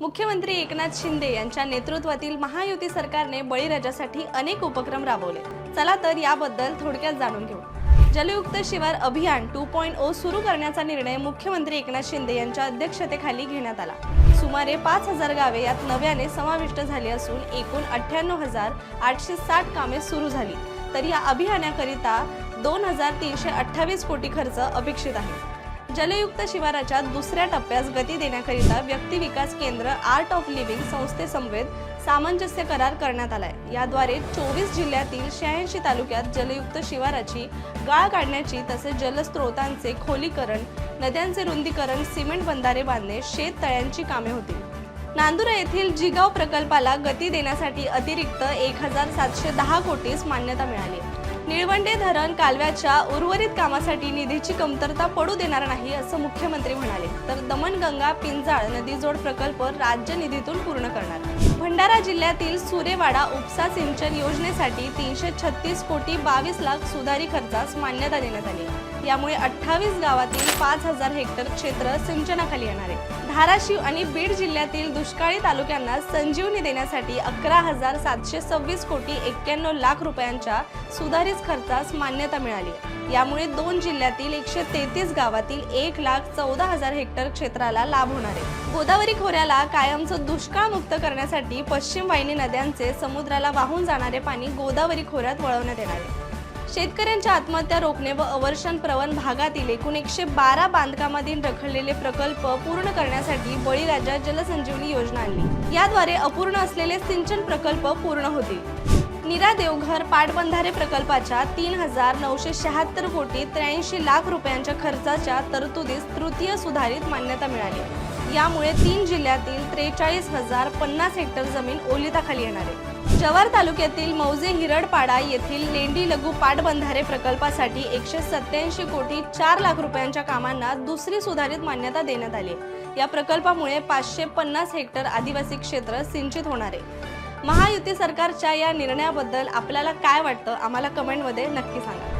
मुख्यमंत्री एकनाथ शिंदे यांच्या नेतृत्वातील महायुती सरकारने बळीराजासाठी अनेक उपक्रम राबवले. चला तर याबद्दल थोडक्यात जाणून घेऊ. जलयुक्त शिवार अभियान टू पॉईंट ओ सुरू करण्याचा निर्णय मुख्यमंत्री एकनाथ शिंदे यांच्या अध्यक्षतेखाली घेण्यात आला. सुमारे पाच हजार गावे यात नव्याने समाविष्ट झाली असून एकूण अठ्ठ्याण्णव हजार आठशे साठ कामे सुरू झाली. तर या अभियानाकरिता दोन हजार तीनशे अठ्ठावीस कोटी खर्च अपेक्षित आहे. जलयुक्त शिवाराच्या दुसऱ्या टप्प्यास गती देण्याकरिता व्यक्ती विकास केंद्र आर्ट ऑफ लिव्हिंग संस्थेसमवेत सामंजस्य करार करण्यात आलाय. याद्वारे चोवीस जिल्ह्यातील शहाऐंशी तालुक्यात जलयुक्त शिवाराची गाळ काढण्याची तसेच जलस्रोतांचे खोलीकरण नद्यांचे रुंदीकरण सिमेंट बंधारे बांधणे शेत तळ्यांची कामे होतील नांदुरा येथील जिगाव प्रकल्पाला गती देण्यासाठी अतिरिक्त एक हजार सातशे दहा कोटीस मान्यता मिळाली. निळवंडे धरण कालव्याच्या उर्वरित कामासाठी निधीची कमतरता पडू देणार नाही असं मुख्यमंत्री म्हणाले. तर दमणगंगा पिंजाळ नदीजोड प्रकल्प राज्य निधीतून पूर्ण करणार. भंडारा जिल्ह्यातील सुरेवाडा उपसा सिंचन योजनेसाठी तीनशे छत्तीस कोटी बावीस लाख सुधारी खर्चास मान्यता देण्यात आली. यामुळे अठ्ठावीस गावातील पाच हजार हेक्टर क्षेत्र सिंचनाखाली येणार आहे. धाराशिव आणि बीड जिल्ह्यातील दुष्काळी तालुक्यांना संजीवनी देण्यासाठी अकरा हजार सातशे सव्वीस कोटी एक्क्याण्णव लाख रुपयांच्या सुधारित खर्चास मान्यता मिळाली. यामुळे दोन जिल्ह्यातील एकशे तेहतीस गावातील एक लाख चौदा हजार हेक्टर क्षेत्राला लाभ होणार आहे. गोदावरी खोऱ्याला कायमचं दुष्काळ मुक्त करण्यासाठी पश्चिम वाहिनी नद्यांचे समुद्राला वाहून जाणारे पाणी गोदावरी खोऱ्यात वळवण्यात येणार आहे. शेतकऱ्यांच्या आत्महत्या रोखणे व अवर्षण प्रवण भागातील एकूण एकशे बारा बांधकामाधीन रखडलेले प्रकल्प पूर्ण करण्यासाठी बळीराजा जलसंजीवनी योजना आणली. याद्वारे अपूर्ण असलेले सिंचन प्रकल्प पूर्ण होतील. नीरा देवघर पाटबंधारे प्रकल्पाच्या तीन हजार नऊशे शहात्तर कोटी त्र्याऐंशी लाख रुपयांच्या खर्चाच्या तरतुदीस तृतीय सुधारित मान्यता मिळाली. यामुळे तीन जिल्ह्यातील त्रेचाळीस हजार पन्नास हेक्टर जमीन ओलिताखाली येणार आहे. जव्हार तालुक्यातील मौजे हिरडपाडा येथील लेंडी लघु पाटबंधारे प्रकल्पासाठी एकशे सत्याऐंशी कोटी चार लाख रुपयांच्या कामांना दुसरी सुधारित मान्यता देण्यात आली या प्रकल्पामुळे पाचशे पन्नास हेक्टर आदिवासी क्षेत्र सिंचित होणार आहे. महायुती सरकारच्या या निर्णयाबद्दल आपल्याला काय वाटतं? आम्हाला कमेंटमध्ये नक्की सांगा.